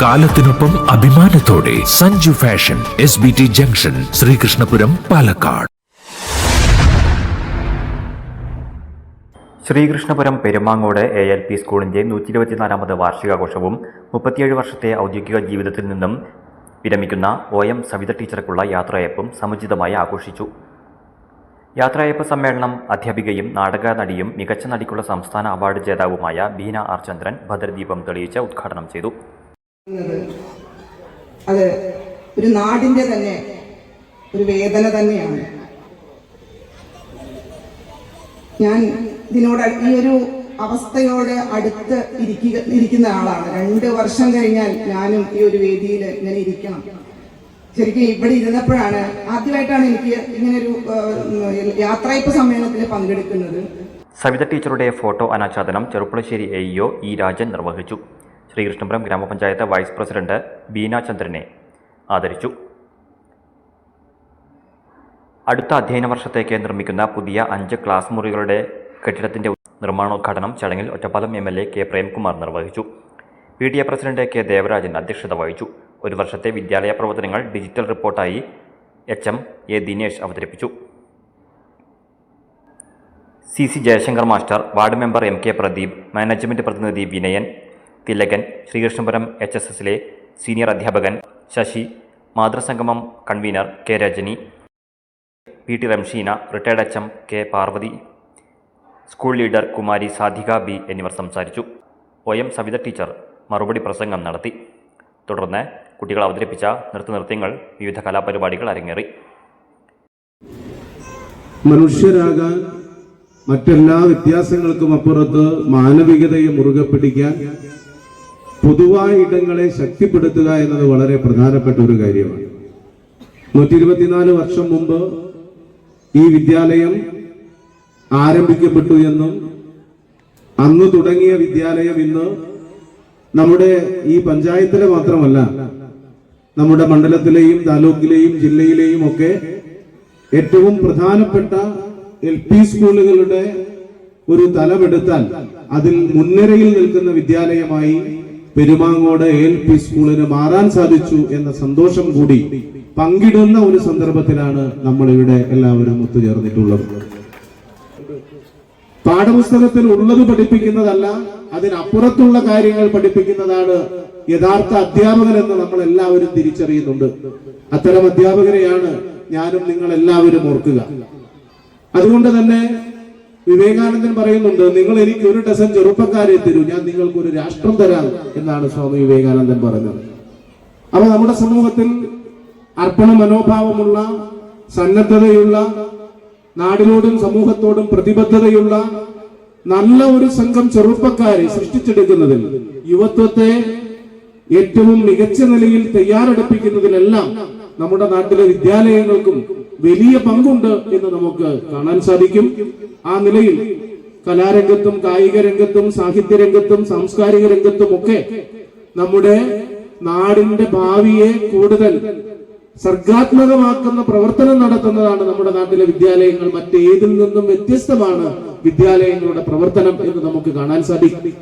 കാലത്തിനൊപ്പം അഭിമാനത്തോടെ Sanju fashion S B T junction Sreekrishnapuram Palakkad. Sreekrishnapuram Perumangode A L P സ്കൂളിന്റെ നൂറ്റി ഇരുപത്തിനാലാമത് വാർഷികാഘോഷവും മുപ്പത്തിയേഴ് വർഷത്തെ ഔദ്യോഗിക ജീവിതത്തിൽ നിന്നും വിരമിക്കുന്ന ഒ എം സവിത ടീച്ചർക്കുള്ള യാത്രയപ്പും സമുചിതമായി ആഘോഷിച്ചു. യാത്രയപ്പ് സമ്മേളനം അധ്യാപികയും നാടക നടിയും മികച്ച നടിക്കുള്ള സംസ്ഥാന അവാർഡ് ജേതാവുമായ ബീന ആർ ചന്ദ്രൻ ഭദ്രദീപം തെളിയിച്ച് ഉദ്ഘാടനം ചെയ്തു. അത് ഒരു നാടിന്റെ തന്നെ ഒരു വേദന തന്നെയാണ്. ഞാൻ ഇതിനോട് ഈ ഒരു അവസ്ഥയോട് അടുത്ത് ഇരിക്കുക ഇരിക്കുന്ന ആളാണ്. രണ്ട് വർഷം കഴിഞ്ഞാൽ ഞാനും ഈ ഒരു വേദിയിൽ ഇങ്ങനെ ഇരിക്കണം. ശരിക്കും ഇവിടെ ഇരുന്നപ്പോഴാണ് ആദ്യമായിട്ടാണ് എനിക്ക് ഇങ്ങനൊരു യാത്രയപ്പ് സമ്മേളനത്തിൽ പങ്കെടുക്കുന്നത്. സവിത ടീച്ചറുടെ ഫോട്ടോ അനാച്ഛാദനം ചെറുപ്പുളശ്ശേരി എ ഇ രാജൻ നിർവഹിച്ചു. ശ്രീകൃഷ്ണപുരം ഗ്രാമപഞ്ചായത്ത് വൈസ് പ്രസിഡന്റ് ബീന ചന്ദ്രനെ ആദരിച്ചു. അടുത്ത അധ്യയന വർഷത്തേക്ക് നിർമ്മിക്കുന്ന പുതിയ അഞ്ച് ക്ലാസ് മുറികളുടെ കെട്ടിടത്തിന്റെ നിർമ്മാണോദ്ഘാടനം ചടങ്ങിൽ Ottapalam M L A K Premkumar നിർവഹിച്ചു. P T A president K Devarajan അധ്യക്ഷത വഹിച്ചു. ഒരു വർഷത്തെ വിദ്യാലയ പ്രവർത്തനങ്ങൾ ഡിജിറ്റൽ റിപ്പോർട്ടായി എച്ച് എം എ ദിനേശ് അവതരിപ്പിച്ചു. C C Jayashankar master ward member M K Pradeep management പ്രതിനിധി വിനയൻ തിലകൻ ശ്രീകൃഷ്ണപുരം എച്ച് എസ് എസിലെ സീനിയർ അധ്യാപകൻ Sasi മാതൃസംഗമം convener K Rajani P T Ramsheena retired H M K Parvathi school leader Kumari Sadhika B എന്നിവർ സംസാരിച്ചു. O M Savitha teacher മറുപടി പ്രസംഗം നടത്തി. തുടർന്ന് കുട്ടികൾ അവതരിപ്പിച്ച നൃത്തനൃത്യങ്ങൾ വിവിധ കലാപരിപാടികൾ അരങ്ങേറി. മനുഷ്യരാകാൻ മറ്റെല്ലാ വ്യത്യാസങ്ങൾക്കും അപ്പുറത്ത് മാനവികതയെ മുറുകെ പിടിക്കാൻ പൊതുവായ ഇടങ്ങളെ ശക്തിപ്പെടുത്തുക എന്നത് വളരെ പ്രധാനപ്പെട്ട ഒരു കാര്യമാണ്. നൂറ്റി ഇരുപത്തിനാല് വർഷം മുമ്പ് ഈ വിദ്യാലയം ആരംഭിക്കപ്പെട്ടു എന്നും അന്ന് തുടങ്ങിയ വിദ്യാലയം ഇന്ന് നമ്മുടെ ഈ പഞ്ചായത്തിലെ മാത്രമല്ല നമ്മുടെ മണ്ഡലത്തിലെയും താലൂക്കിലെയും ജില്ലയിലെയും ഒക്കെ ഏറ്റവും പ്രധാനപ്പെട്ട എൽ പി സ്കൂളുകളുടെ ഒരു തലമെടുത്താൽ അതിൽ മുൻനിരയിൽ നിൽക്കുന്ന വിദ്യാലയമായി പെരുമാങ്ങോട് എൽ പി സ്കൂളിന് മാറാൻ സാധിച്ചു എന്ന സന്തോഷം കൂടി പങ്കിടുന്ന ഒരു സന്ദർഭത്തിലാണ് നമ്മൾ ഇവിടെ എല്ലാവരും ഒത്തുചേർന്നിട്ടുള്ളത്. പാഠപുസ്തകത്തിൽ ഉള്ളത് പഠിപ്പിക്കുന്നതല്ല അതിനപ്പുറത്തുള്ള കാര്യങ്ങൾ പഠിപ്പിക്കുന്നതാണ് യഥാർത്ഥ അധ്യാപകൻ എന്ന് നമ്മൾ എല്ലാവരും തിരിച്ചറിയുന്നുണ്ട്. അത്തരം അധ്യാപകരെയാണ് ഞാനും നിങ്ങൾ എല്ലാവരും ഓർക്കുക. അതുകൊണ്ട് തന്നെ വിവേകാനന്ദൻ പറയുന്നുണ്ട് നിങ്ങൾ എനിക്ക് ഒരു ഡസൻ ചെറുപ്പക്കാരെ തരൂ ഞാൻ നിങ്ങൾക്ക് ഒരു രാഷ്ട്രം തരാം എന്നാണ് സ്വാമി വിവേകാനന്ദൻ പറഞ്ഞത്. അപ്പൊ നമ്മുടെ സമൂഹത്തിൽ അർപ്പണ മനോഭാവമുള്ള സന്നദ്ധതയുള്ള നാടിനോടും സമൂഹത്തോടും പ്രതിബദ്ധതയുള്ള നല്ല ഒരു സംഘം ചെറുപ്പക്കാരെ സൃഷ്ടിച്ചെടുക്കുന്നതിൽ യുവത്വത്തെ ഏറ്റവും മികച്ച നിലയിൽ തയ്യാറെടുപ്പിക്കുന്നതിലെല്ലാം നമ്മുടെ നാട്ടിലെ വിദ്യാലയങ്ങൾക്കും വലിയ പങ്കുണ്ട് എന്ന് നമുക്ക് കാണാൻ സാധിക്കും. ആ നിലയിൽ കലാരംഗത്തും കായിക രംഗത്തും സാഹിത്യ രംഗത്തും സാംസ്കാരിക രംഗത്തും ഒക്കെ നമ്മുടെ നാടിന്റെ ഭാവിയെ കൂടുതൽ സർഗാത്മകമാക്കുന്ന പ്രവർത്തനം നടത്തുന്നതാണ് നമ്മുടെ നാട്ടിലെ വിദ്യാലയങ്ങൾ. മറ്റേതിൽ നിന്നും വ്യത്യസ്തമാണ് വിദ്യാലയങ്ങളുടെ പ്രവർത്തനം എന്ന് നമുക്ക് കാണാൻ സാധിക്കും.